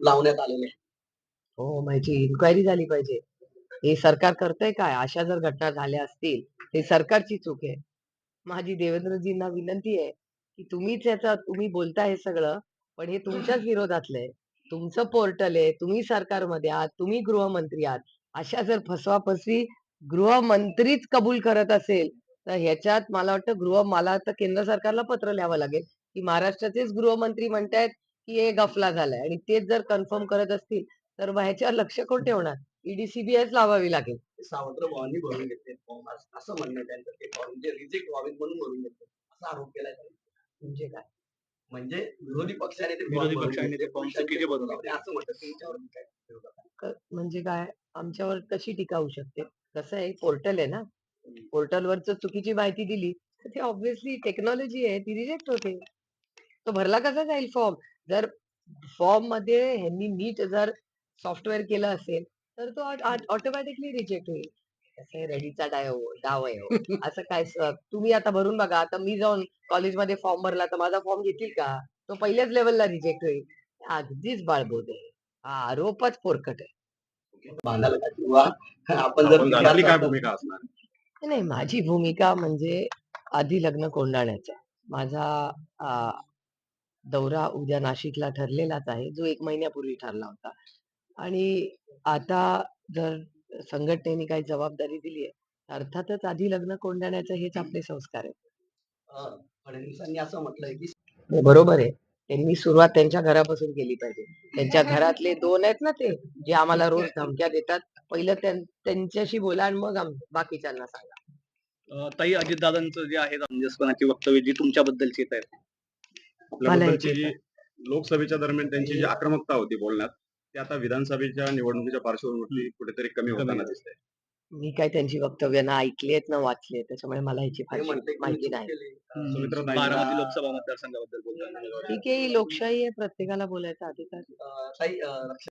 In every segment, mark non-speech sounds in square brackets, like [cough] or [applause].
लावण्यात आलेले आहे. हो माहिती इन्क्वायरी झाली पाहिजे. हे सरकार करतंय काय? अशा जर घटना झाल्या असतील हे सरकारची चूक आहे. माझी देवेंद्रजींना विनंती आहे की तुम्हीच याचा तुम्ही बोलताय हे सगळं पण हे तुमच्याच विरोधातलं आहे. तुमचं पोर्टल आहे तुम्ही सरकारमध्ये आहात तुम्ही गृहमंत्री आहात. अशा जर फसवाफसवी गृहमंत्रीच कबूल करत असेल तर ह्याच्यात मला वाटतं गृह मला तर केंद्र सरकारला पत्र लिहावं लागेल की महाराष्ट्राचेच गृहमंत्री म्हणतायत की हे गफला झालाय आणि तेच जर कन्फर्म करत असतील तर मग ह्याच्यावर लक्ष कोण ठेवणार? ईडी सीबीआयच लावावी लागेल. ते सावत्र भावांनी भरून घेतले फॉर्म असं म्हणणं त्यांचं ते फॉर्म म्हणजे रिजेक्ट व्हावेत म्हणून भरून घेतले असा आरोप केलाय त्यांनी. म्हणजे काय? म्हणजे विरोधी पक्षाने ते विरोधी पक्षाने ते पक्षाने चुकीचे भरून लावले. असं म्हणतात. क- म्हणजे काय? आमच्यावर कशी टीका होऊ शकते? कसं आहे? पोर्टल आहे ना? पोर्टलवर जर चुकीची माहिती दिली तर ते ऑब्व्हियसली टेक्नॉलॉजी आहे ती रिजेक्ट होते. तो भरला कसा जाईल फॉर्म जर फॉर्ममध्ये ह्यांनी नीट जर सॉफ्टवेअर केलं असेल तर तो ऑटोमॅटिकली रिजेक्ट होईल. रेडीचा डाव डाव आहे हो. [laughs] असं काय तुम्ही आता भरून बघा आता मी जाऊन कॉलेजमध्ये फॉर्म भरला तर माझा फॉर्म घेतील का? तो पहिल्याच लेवलला रिजेक्ट होईल. अगदीच बाळबोध आहे हा आरोपच पोरकट आहे. किंवा आपण जर काय भूमिका असणार? नाही माझी भूमिका म्हणजे आधी लग्न कोंडाण्याचं माझा दौरा उद्या नाशिकला ठरलेलाच आहे जो एक महिन्यापूर्वी ठरला होता. आणि आता जर संघटनेने काही जबाबदारी दिली आहे अर्थातच आधी लग्न कोंडाण्याचं हेच आपले संस्कार आहेत. फडणवीसांनी असं म्हटलंय की बरोबर आहे. त्यांनी सुरुवात त्यांच्या घरापासून केली पाहिजे. त्यांच्या घरातले दोन आहेत ना ते जे आम्हाला रोज धमक्या देतात. पहिलं त्यां- त्यांच्याशी बोला आणि मग बाकीच्यांना सांगा. ताई अजितदादांचं जे आहे समंजसपणाची वक्तव्य जी तुमच्याबद्दलची येत आहेत. मला आपल्याबद्दलची याची जी लोकसभेच्या दरम्यान त्यांची जी आक्रमकता होती बोलण्यात ती आता विधानसभेच्या निवडणुकीच्या पार्श्वभूमीवरती कुठेतरी कमी होताना दिसते मी काय त्यांची वक्तव्य ना ऐकलीत ना वाचली त्याच्यामुळे मला ह्याची फारशी माहिती नाही. केली. सुमित्रा बारामती लोकसभा मतदारसंघाबद्दल बोलताना ठीक आहे ही लोकशाही आहे प्रत्येकाला बोलायचा अधिकार.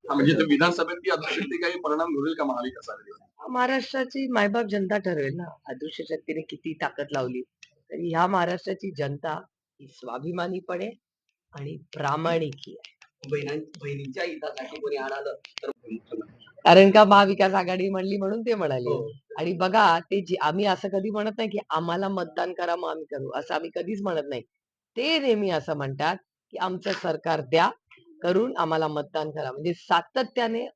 म्हणजे ते विधानसभेत अदृश्यते काही परिणाम घडेल का महाविकास महाराष्ट्राची मायबाप जनता ठरवेल ना. अदृश्य शक्तीने किती ताकद लावली. तरी ह्या महाराष्ट्राची जनता ही स्वाभिमानीपणे आणि प्रामाणिक आहे. बहिणां- बहिणीच्या हितासाठी कोणी आणालं तर कारण का महाविकास आघाडी म्हणली म्हणून ते म्हणाले. हो. आणि बघा ते जे आम्ही असं कधी म्हणत नाही की आम्हाला मतदान करा मग आम्ही करू. असं आम्ही कधीच म्हणत नाही. ते नेहमी असं म्हणतात की आमचं सरकार द्या करून आम्हाला मतदान करा. म्हणजे सातत्याने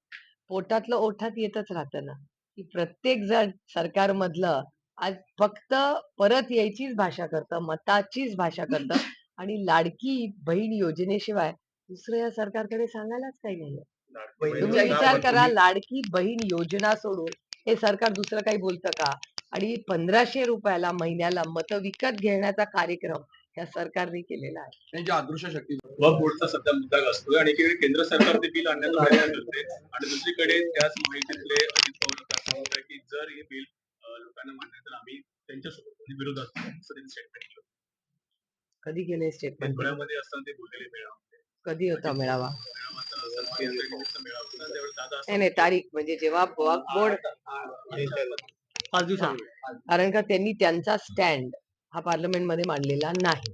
पोटातलं ओठात येतच राहतं ना. की प्रत्येक जण सरकारमधलं आज फक्त परत यायचीच भाषा करतं मताचीच भाषा करतं [laughs] आणि लाडकी बहीण योजनेशिवाय दुसरं या सरकारकडे सांगायलाच काही नाही तुम्ही विचार हितासाठी करा लाडकी बहीण योजना सोडून हे सरकार दुसरं काही बोलतं का? आणि पंधराशे रुपयाला महिन्याला मत विकत घेण्याचा कार्यक्रम या सरकारने केलेला आहे. अदृश्य शक्ती बोर्डचा सध्या मुद्दा असतोय आणि एकीकडे केंद्र सरकार ते बिल आणण्याचा करते आणि दुसरीकडे त्याच माहितीतले अजित पवार की जर हे बिल लोकांना मांडले तर आम्ही त्यांच्यासोबत विरोधात आहोत, असं त्यांनी स्टेटमेंट केलं कधी केले स्टेटमेंट पुण्यामध्ये असताना ते बोललेले मेळावा. कधी होता मेळावा? नाही नाही तारीख म्हणजे जेव्हा बोर्ड पाच दिवसांपूर्वी कारण का त्यांनी त्यांचा स्टँड हा पार्लमेंटमध्ये मांडलेला नाही.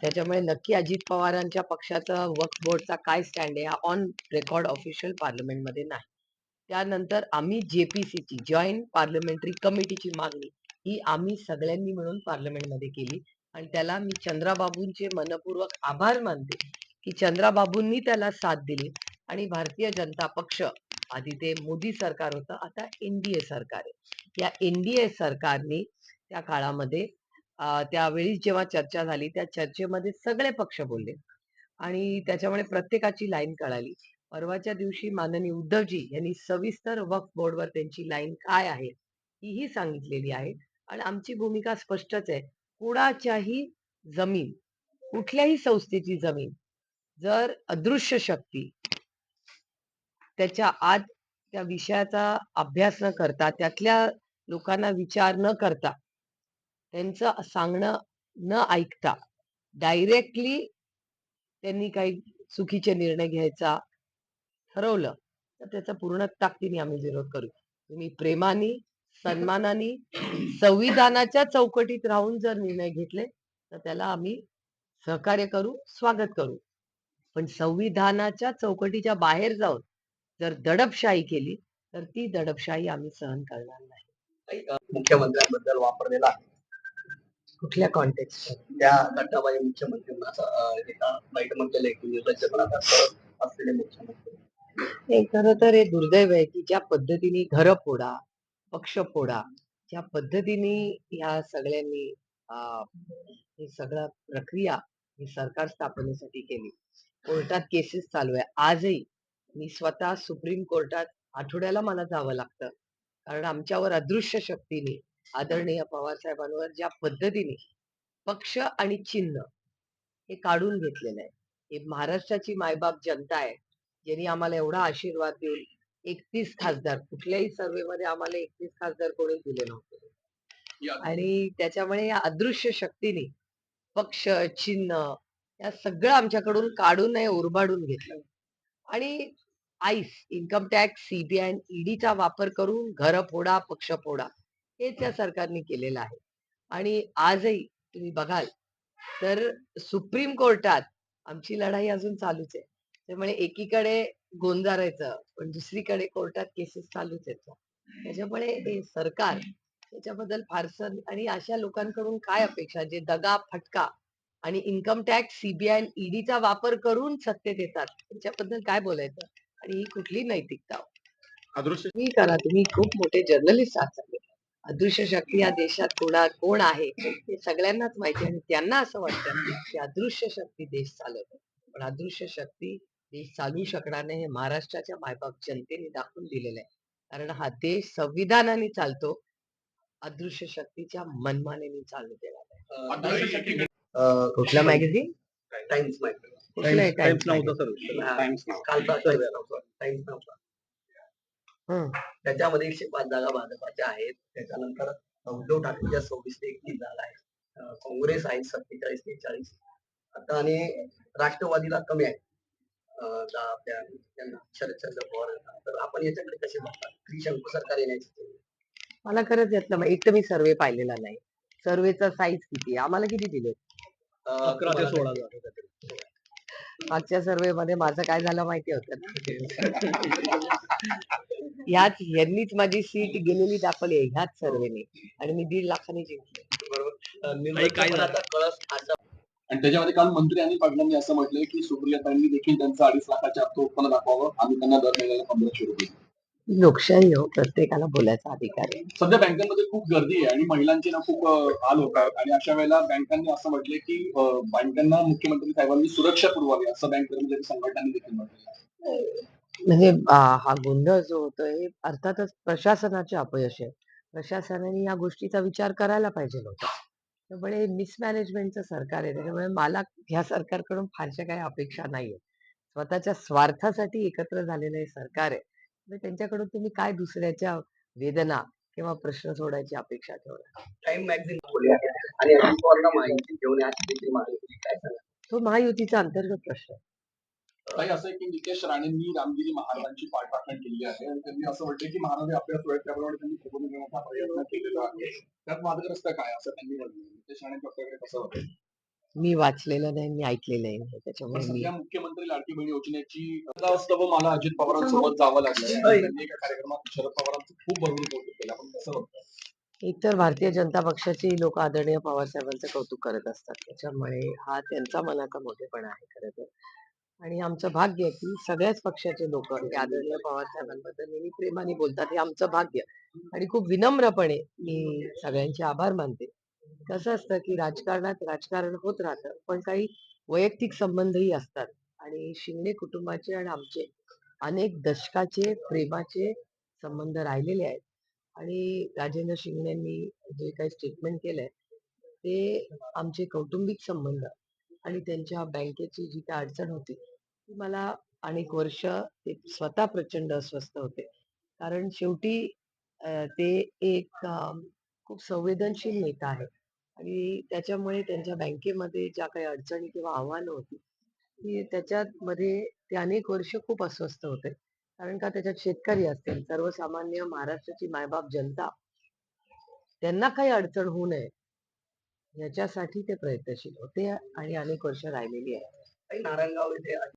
त्याच्यामुळे नक्की अजित पवारांच्या पक्षाचा वक्फ बोर्डचा काय स्टँड आहे हा ऑन रेकॉर्ड ऑफिशियल पार्लमेंटमध्ये नाही. त्यानंतर आम्ही जेपीसीची जॉईंट पार्लमेंटरी कमिटीची मागणी ही आम्ही सगळ्यांनी मिळून पार्लमेंटमध्ये केली. आणि त्याला मी चंद्राबाबूंचे मनपूर्वक आभार मानते की चंद्राबाबूंनी त्याला साथ दिली. आणि भारतीय जनता पक्ष आधी ते मोदी सरकार होतं आता एनडीए सरकार आहे. या एनडीए सरकारने त्या काळामध्ये त्यावेळी जेव्हा चर्चा झाली त्या चर्चेमध्ये सगळे पक्ष बोलले. आणि त्याच्यामुळे प्रत्येकाची लाईन कळाली. परवाच्या दिवशी माननीय उद्धवजी यांनी सविस्तर वक्फ बोर्डवर त्यांची लाईन काय आहे हीही सांगितलेली आहे. आणि आमची भूमिका स्पष्टच आहे. कुणाच्याही जमीन कुठल्याही संस्थेची जमीन जर अदृश्य शक्ती त्याच्या आत त्या विषयाचा अभ्यास न करता त्यातल्या लोकांना विचार न करता त्यांचं सांगणं न ऐकता डायरेक्टली त्यांनी काही चुकीचे निर्णय घ्यायचा ठरवलं तर त्याचा पूर्ण ताकदीने आम्ही विरोध करू. तुम्ही प्रेमाने सन्मानाने संविधानाच्या चौकटीत राहून जर निर्णय घेतले तर त्याला आम्ही सहकार्य करू स्वागत करू. पण संविधानाच्या चौकटीच्या बाहेर जाऊन जर दडपशाही केली तर ती दडपशाही आम्ही सहन करणार नाही. मुख्यमंत्र्यांबद्दल वापरलेला. कुठल्या कॉन्टेक्स्ट त्या की निर्लज्जपणाचा करत असलेले मुख्यमंत्री. हे खरं तर हे दुर्दैव आहे की ज्या पद्धतीने घर फोडा पक्ष फोडा ज्या पद्धतीने या सगळ्यांनी अं, ही प्रक्रिया ही सरकार स्थापनेसाठी केली. कोर्टात केसेस चालू आहे. आजही मी स्वतः सुप्रीम कोर्टात आठवड्याला मला जावं लागतं. कारण आमच्यावर अदृश्य शक्तीने आदरणीय पवार साहेबांवर ज्या पद्धतीने पक्ष आणि चिन्ह हे काढून घेतलेलं आहे. हे महाराष्ट्राची मायबाप जनता आहे. ज्यांनी आम्हाला एवढा आशीर्वाद देऊन एकतीस खासदार कुठल्याही सर्वे मध्ये आम्हाला एकतीस खासदार कोणी दिले नव्हते. आणि त्याच्यामुळे या अदृश्य शक्तीने पक्ष चिन्ह या सगळं आमच्याकडून काढून उरबाडून घेतलं. आणि आईस इन्कम टॅक्स सीबीआय ईडीचा वापर करून घर फोडा पक्ष फोडा हेच या सरकारने केलेलं आहे. आणि आजही तुम्ही बघाल तर सुप्रीम कोर्टात आमची लढाई अजून चालूच आहे. त्यामुळे एकीकडे गोंजारायचं पण दुसरीकडे कोर्टात केसेस चालूच आहेत त्याच्यामुळे हे सरकार त्याच्याबद्दल फारसं आणि अशा लोकांकडून काय अपेक्षा? जे दगा फटका आणि इन्कम टॅक्स सीबीआय ईडीचा वापर करून सत्तेत येतात त्याच्याबद्दल काय बोलायचं? आणि ही कुठली नैतिकता हो? अदृश्य तुम्ही करा तुम्ही खूप मोठे जर्नलिस्ट आहात अदृश्य शक्ती या देशात कोणा कोण आहे? हे सगळ्यांनाच माहिती आहे आणि त्यांना असं वाटतं की अदृश्य शक्ती देश चालवते. पण अदृश्य शक्ती देश चालवू शकणार नाही हे महाराष्ट्राच्या मायबाप जनतेने दाखवून दिलेलं आहे. कारण हा देश संविधानाने चालतो अदृश्य शक्तीच्या मनमानेने चालू देणार आहे. अदृश्य शक्ती कुठला मॅगझिन टाइम्स हं. त्याच्यामध्ये एकशे पाच जागा भाजपाच्या आहेत. त्याच्यानंतर उद्धव ठाकरेच्या सव्वीस ते एकतीस जागा आहेत. काँग्रेस आहे सत्तेचाळीस ते चाळीस. आता आणि राष्ट्रवादीला कमी आहे. आपल्या त्यांना शरदचंद्र पवार. तर आपण याच्याकडे कसे बघतात? त्रिशंकू सरकार येण्याची मला खरंच यातलं मा- एक तर मी सर्वे पाहिलेला नाही. सर्वेचा साईज किती आहे? आम्हाला किती दिले? अकरा ते सोळा मागच्या सर्वे मध्ये माझं काय झालं माहिती होतं ह्याच यांनीच माझी सीट गेलेली दाखवली आहे ह्याच सर्वेने. आणि मी दीड लाखांनी जिंकले. बरोबर. आणि त्याच्यामध्ये काल मंत्री आणि पाटलांनी असं म्हटलंय की सुप्रियातांनी देखील त्यांचं अडीच लाखाच्या हप्ता उत्पन्न दाखवावं. आम्ही त्यांना दर महिन्याला पंधराशे रुपये. लोकशाही हो प्रत्येकाला बोलायचा अधिकार आहे. सध्या बँकांमध्ये खूप गर्दी आहे आणि महिलांचे ना खूप हाल होत आहेत. आणि अशा वेळेला बँकांनी असं म्हटलंय की बँकांना मुख्यमंत्री साहेबांनी सुरक्षा पुरवावी असं बँक कर्मचारी संघटनांनी देखील म्हटलं म्हणजे हा गोंधळ जो होतोय अर्थातच प्रशासनाचे अपयश आहे. प्रशासनाने या गोष्टीचा विचार करायला पाहिजे होता त्यामुळे मिसमॅनेजमेंटचं सरकार आहे. त्याच्यामुळे मला ह्या सरकारकडून फारशा काही अपेक्षा नाहीये. स्वतःच्या स्वार्थासाठी एकत्र झालेलं हे सरकार आहे. तर त्यांच्याकडून तुम्ही काय दुसऱ्याच्या वेदना किंवा प्रश्न सोडायची अपेक्षा ठेवणार टाइम मॅगझिन आणि अजित पवारला माहिती घेऊन याची देखील माहिती काय सांगा तो महायुतीचा अंतर्गत प्रश्न आहे. काही असं आहे की नितेश राणेंनी रामगिरी महाराजांची पाठराखण केली आहे. आणि त्यांनी असं म्हटलं की महाराज आपल्या प्रयत्नाप्रमाणे त्यांनी फुगून घेण्याचा प्रयत्न केलेला आहे. त्यात काय असं त्यांनी म्हटलं कसं होतं? मी वाचलेलं नाही मी ऐकलेलं पण त्याच्यामुळे मी सध्या मुख्यमंत्री लाडकी बहीण योजनेची मला अजित पवारांसोबत जावं लागलं त्यांनी एका कार्यक्रमात शरद पवारांचं खूप भरपूर कौतुक केलं. पण कसं होतं एकतर भारतीय जनता पक्षाचे लोक आदरणीय पवार साहेबांचं कौतुक करत असतात. त्याच्यामुळे हा त्यांचा मनाचा मोठेपणा आहे खरं तर. आणि आमचं भाग्य आहे की सगळ्याच पक्षाचे लोक आदरणीय पवार साहेबांबद्दल नेहमी प्रेमाने बोलतात. हे आमचं भाग्य. आणि खूप विनम्रपणे मी सगळ्यांचे आभार मानते. कसं असतं की राजकारणात राजकारण होत राहतं पण काही वैयक्तिक संबंधही असतात. आणि शिंगणे कुटुंबाचे आणि आमचे अनेक दशकाचे प्रेमाचे संबंध राहिलेले आहेत. आणि राजेंद्र शिंगणेंनी जे काही स्टेटमेंट केलंय ते आमचे कौटुंबिक संबंध आणि त्यांच्या बँकेची जी काय अडचण होती ती मला अनेक वर्ष ते स्वतः प्रचंड अस्वस्थ होते. कारण शेवटी ते एक खूप संवेदनशील नेता आहे. आणि त्याच्यामुळे त्यांच्या बँकेमध्ये ज्या काही अडचणी किंवा आव्हानं होती ती त्याच्यात मध्ये ते अनेक वर्ष खूप अस्वस्थ होते. कारण का त्याच्यात शेतकरी असतील सर्वसामान्य महाराष्ट्राची मायबाप जनता त्यांना काही अडचण होऊ नये याच्यासाठी ते प्रयत्नशील होते आणि अनेक वर्ष राहिलेली आहे नारायणगाव इथे